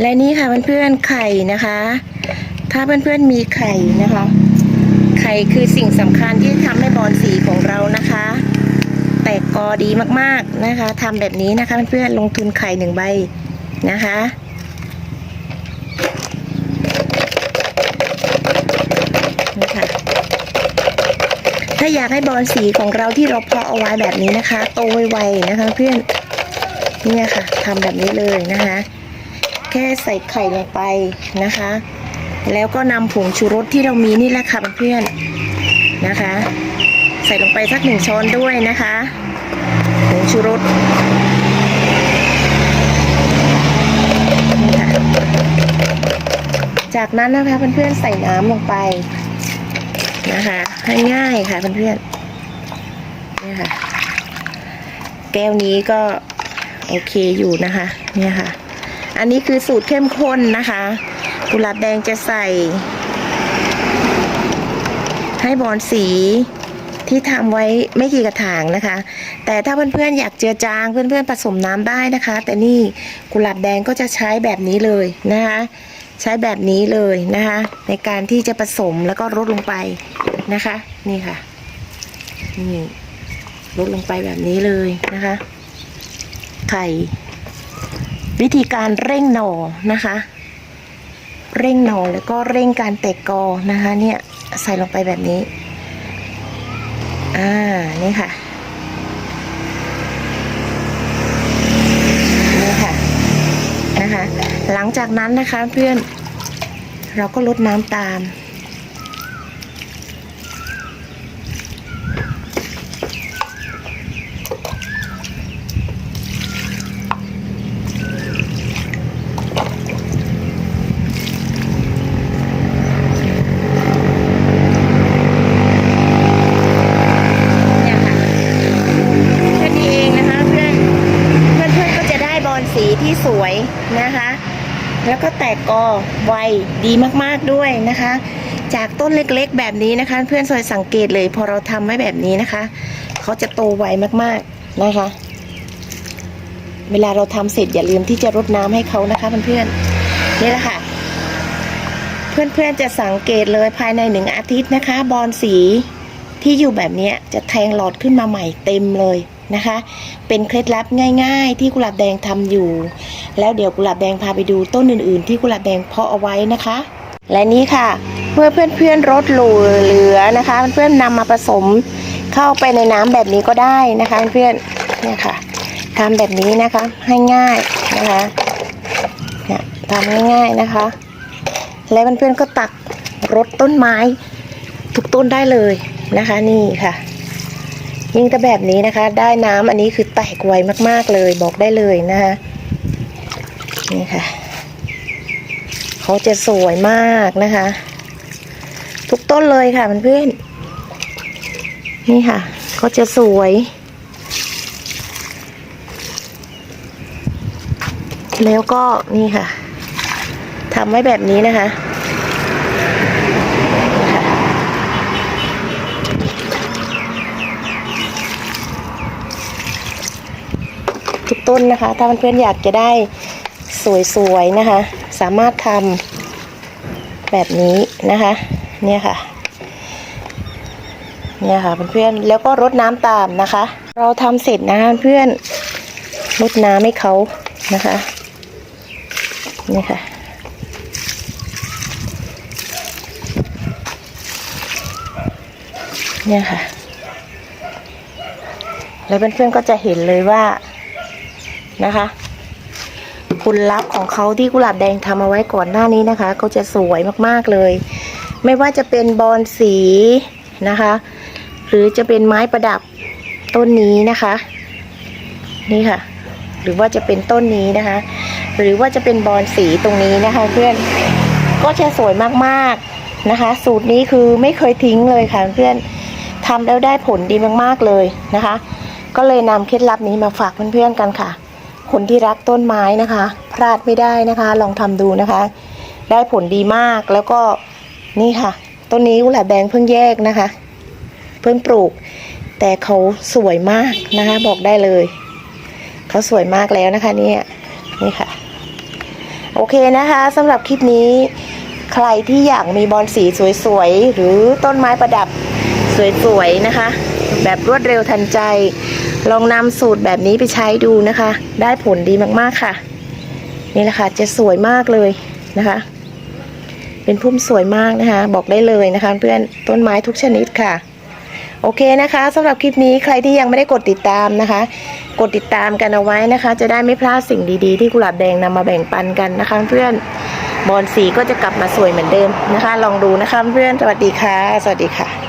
และนี่ค่ะเพื่อนๆไข่นะคะ ถ้าเพื่อนๆมีไข่นะคะ ไข่คือสิ่งสำคัญที่ทำให้บอลสีของเรานะคะ แตกกอดีมากๆนะคะทำแบบนี้นะคะเพื่อนๆลงทุนไข่หนึ่งใบนะคะนี่ค่ะถ้าอยากให้บอลสีของเราที่เราเพาะเอาไว้แบบนี้นะคะ โตไวๆนะคะเพื่อนเนี่ยค่ะทำแบบนี้เลยนะคะ ค่ใส่ไข่ลงไปนะคะ แล้วก็นำผงชูรสที่เรามีนี่แหละค่ะเพื่อนๆนะคะ ใส่ลงไปสักหนึ่งช้อนด้วยนะคะผงชูรสจากนั้นนะคะเพื่อนๆใส่น้ำลงไปนะคะให้ง่ายค่ะเพื่อนๆเนี่ยค่ะ แก้วนี้ก็โอเคอยู่นะคะ เนี่ยค่ะ อันนี้คือสูตรเข้มข้นนะคะกุหลาบแดงจะใส่ ให้บอลสีที่ทำไว้ไม่กี่กระถางนะคะ แต่ถ้าเพื่อนๆอยากเจือจางเพื่อนๆผสมน้ำได้นะคะ แต่นี่กุหลาบแดงก็จะใช้แบบนี้เลยนะคะ ใช้แบบนี้เลยนะคะ ในการที่จะผสมแล้วก็ลดลงไปนะคะ นี่ค่ะนี่ลดลงไปแบบนี้เลยนะคะ ไข่ วิธีการเร่งหน่อนะคะ เร่งหน่อแล้วก็เร่งการแตกกอนะคะ เนี่ยใส่ลงไปแบบนี้ อ่า นี่ค่ะนี่ค่ะนะคะ หลังจากนั้นนะคะเพื่อนเราก็ลดน้ำตาม เนี่ยค่ะแค่นี้เองนะคะเพื่อนเพื่อนเพื่อนๆก็จะได้บอลสีที่สวย นะคะ แล้วก็แตกกอไวดีมากๆด้วยนะคะ จากต้นเล็กๆแบบนี้นะคะ เพื่อนซอยสังเกตเลยพอเราทำไว้แบบนี้นะคะ เขาจะโตไวมากๆนะคะ เวลาเราทำเสร็จอย่าลืมที่จะรดน้ำให้เขานะคะเพื่อนๆนี่แหละค่ะเพื่อนๆจะสังเกตเลยภายในหนึ่งอาทิตย์นะคะ บอลสีที่อยู่แบบนี้จะแทงหลอดขึ้นมาใหม่เต็มเลย นะคะ เป็นเคล็ดลับง่าย ๆ ที่กุหลาบแดงทำอยู่ แล้วเดี๋ยวกุหลาบแดงพาไปดูต้นอื่น ๆ ที่กุหลาบแดงเพาะเอาไว้นะคะ และนี้ค่ะเมื่อเพื่อนๆรดหลูเหลือนะคะเพื่อนๆนำมาผสมเข้าไปในน้ำแบบนี้ก็ได้นะคะเพื่อนๆเนี่ยค่ะทำแบบนี้นะคะให้ง่ายนะคะเนี่ยทำง่ายๆนะคะ แล้วเพื่อนๆก็ตักรดต้นไม้ทุกต้นได้เลยนะคะนี่ค่ะ ยิ่งแต่แบบนี้นะคะ ได้น้ำอันนี้คือแตกไวมาก ๆเลยบอกได้เลยนะคะนี่ค่ะเขาจะสวยมากนะคะ ทุกต้นเลยค่ะเพื่อนๆนี่ค่ะเขาจะสวยแล้วก็นี่ค่ะทำไว้แบบนี้นะคะ ต้นนะคะ ถ้าเพื่อนๆอยากจะได้สวยๆนะคะ สามารถทำแบบนี้นะคะ เนี่ยค่ะ เนี่ยค่ะเพื่อนๆแล้วก็รดน้ำตามนะคะ เราทำเสร็จนะคะเพื่อนรดน้ำให้เขานะคะ นี่ค่ะเนี่ยค่ะ แล้วเพื่อนๆก็จะเห็นเลยว่า นะคะผลลัพธ์ของเขาที่กุหลาบแดงทำเอาไว้ก่อนหน้านี้นะคะ ก็จะสวยมากๆเลย ไม่ว่าจะเป็นบอลสีนะคะ หรือจะเป็นไม้ประดับต้นนี้นะคะ นี่ค่ะ หรือว่าจะเป็นต้นนี้นะคะ หรือว่าจะเป็นบอลสีตรงนี้นะคะ เพื่อนก็จะสวยมากๆนะคะ สูตรนี้คือไม่เคยทิ้งเลยค่ะเพื่อนทำแล้วได้ผลดีมากๆเลยนะคะ ก็เลยนำเคล็ดลับนี้มาฝากเพื่อนๆกันค่ะ คนที่รักต้นไม้นะคะ พลาดไม่ได้นะคะ ลองทำดูนะคะ ได้ผลดีมากแล้วก็นี่ค่ะ ต้นนี้กุหลาบแดงเพิ่งแยกนะคะ เพิ่งปลูก แต่เขาสวยมากนะคะ บอกได้เลย เขาสวยมากแล้วนะคะเนี่ยนี่ค่ะ โอเคนะคะสำหรับคลิปนี้ใครที่อยากมีบอลสีสวยๆ หรือต้นไม้ประดับสวยๆนะคะ แบบรวดเร็วทันใจ ลองนำสูตรแบบนี้ไปใช้ดูนะคะ ได้ผลดีมากๆค่ะ นี่แหละค่ะจะสวยมากเลยนะคะ เป็นพุ่มสวยมากนะคะ บอกได้เลยนะคะ เพื่อนต้นไม้ทุกชนิดค่ะ โอเคนะคะสำหรับคลิปนี้ใครที่ยังไม่ได้กดติดตามนะคะ กดติดตามกันเอาไว้นะคะ จะได้ไม่พลาดสิ่งดีๆ ที่กุหลาบแดงนำมาแบ่งปันกันนะคะ เพื่อนบอลสีก็จะกลับมาสวยเหมือนเดิมนะคะ ลองดูนะคะเพื่อนสวัสดีค่ะ สวัสดีค่ะ